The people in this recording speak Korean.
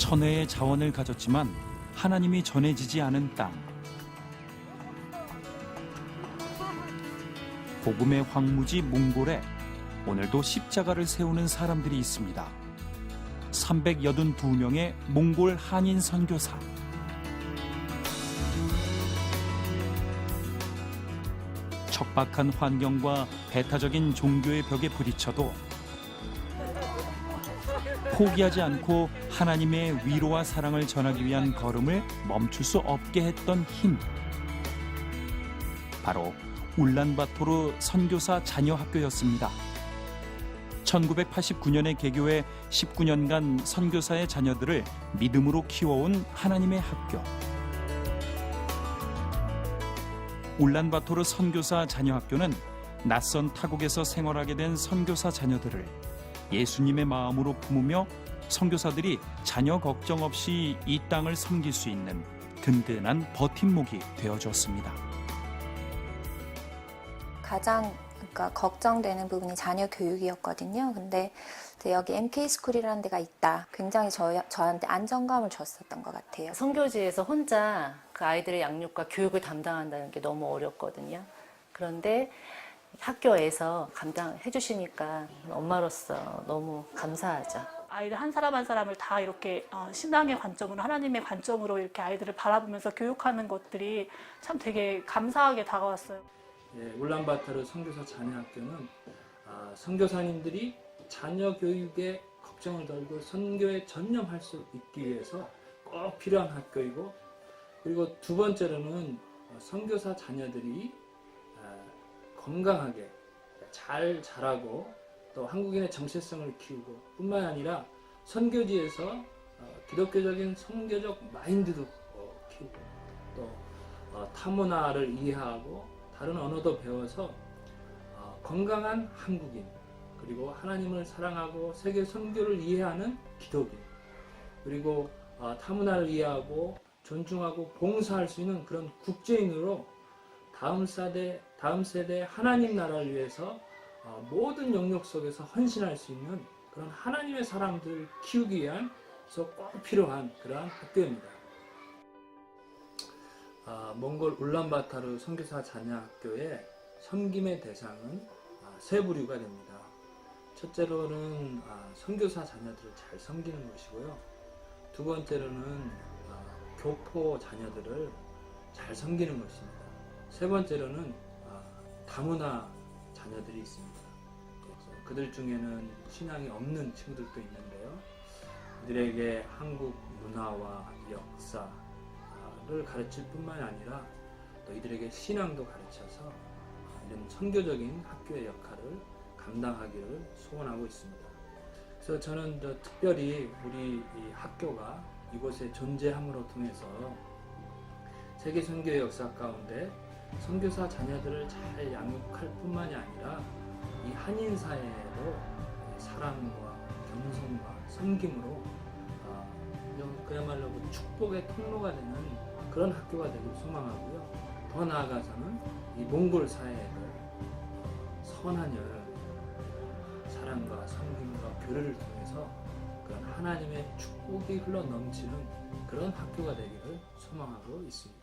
천혜의 자원을 가졌지만 하나님이 전해지지 않은 땅. 복음의 황무지 몽골에 오늘도 십자가를 세우는 사람들이 있습니다. 382명의 몽골 한인 선교사. 척박한 환경과 배타적인 종교의 벽에 부딪혀도 포기하지 않고 하나님의 위로와 사랑을 전하기 위한 걸음을 멈출 수 없게 했던 힘. 바로 울란바토르 선교사 자녀 학교였습니다. 1989년에 개교해 19년간 선교사의 자녀들을 믿음으로 키워온 하나님의 학교. 울란바토르 선교사 자녀 학교는 낯선 타국에서 생활하게 된 선교사 자녀들을 예수님의 마음으로 품으며 선교사들이 자녀 걱정 없이 이 땅을 섬길 수 있는 든든한 버팀목이 되어줬습니다. 가장 그러니까 걱정되는 부분이 자녀 교육이었거든요. 근데 여기 MK 스쿨이라는 데가 있다. 굉장히 저, 저한테 안정감을 줬었던 것 같아요. 선교지에서 혼자 그 아이들의 양육과 교육을 담당한다는 게 너무 어렵거든요. 그런데 학교에서 감당해 주시니까 엄마로서 너무 감사하죠. 아이들 한 사람 한 사람을 다 이렇게 어, 신앙의 관점으로 하나님의 관점으로 이렇게 아이들을 바라보면서 교육하는 것들이 참 되게 감사하게 다가왔어요. 예, 울란바토르 선교사 자녀학 교는 아, 선교사님들이 자녀 교육에 걱정을 덜고 선교에 전념할 수 있기 위해서 꼭 필요한 학교이고 그리고 두 번째로는 어, 선교사 자녀들이 아, 건강하게 잘 자라고 또 한국인의 정체성을 키우고 뿐만 아니라 선교지에서 어, 기독교적인 선교적 마인드도 어, 키우고 또 어, 타문화를 이해하고 다른 언어도 배워서 어, 건강한 한국인 그리고 하나님을 사랑하고 세계 선교를 이해하는 기독인 그리고 어, 타문화를 이해하고 존중하고 봉사할 수 있는 그런 국제인으로 다음 세대 다음 세대 하나님 나라를 위해서 어, 모든 영역 속에서 헌신할 수 있는 그런 하나님의 사람들 키우기 위한 꼭 필요한 그러한 학교입니다. 아, 몽골 울란바타르 선교사 자녀학교의 섬김의 대상은 아, 세 부류가 됩니다. 첫째로는 아, 선교사 자녀들을 잘 섬기는 것이고요. 두 번째로는 아, 교포 자녀들을 잘 섬기는 것입니다. 세 번째로는 아, 다문화 자녀들이 있습니다. 그래서 그들 중에는 신앙이 없는 친구들도 있는데요. 이들에게 한국 문화와 역사를 가르칠 뿐만 아니라 또 이들에게 신앙도 가르쳐서 아, 이런 선교적인 학교의 역할을 감당하기를 소원하고 있습니다. 그래서 저는 저 특별히 우리 이 학교가 이곳에 존재함으로 통해서 세계 선교 역사 가운데 선교사 자녀들을 잘 양육할 뿐만이 아니라 이 한인 사회에도 사랑과 겸손과 섬김으로 아, 이런 그야말로 그 축복의 통로가 되는 그런 학교가 되길 소망하고요. 더 나아가서는 이 몽골 사회에도 선한 열, 사랑과 섬김과 교류를 통해서 그런 하나님의 축복이 흘러 넘치는 그런 학교가 되기를 소망하고 있습니다.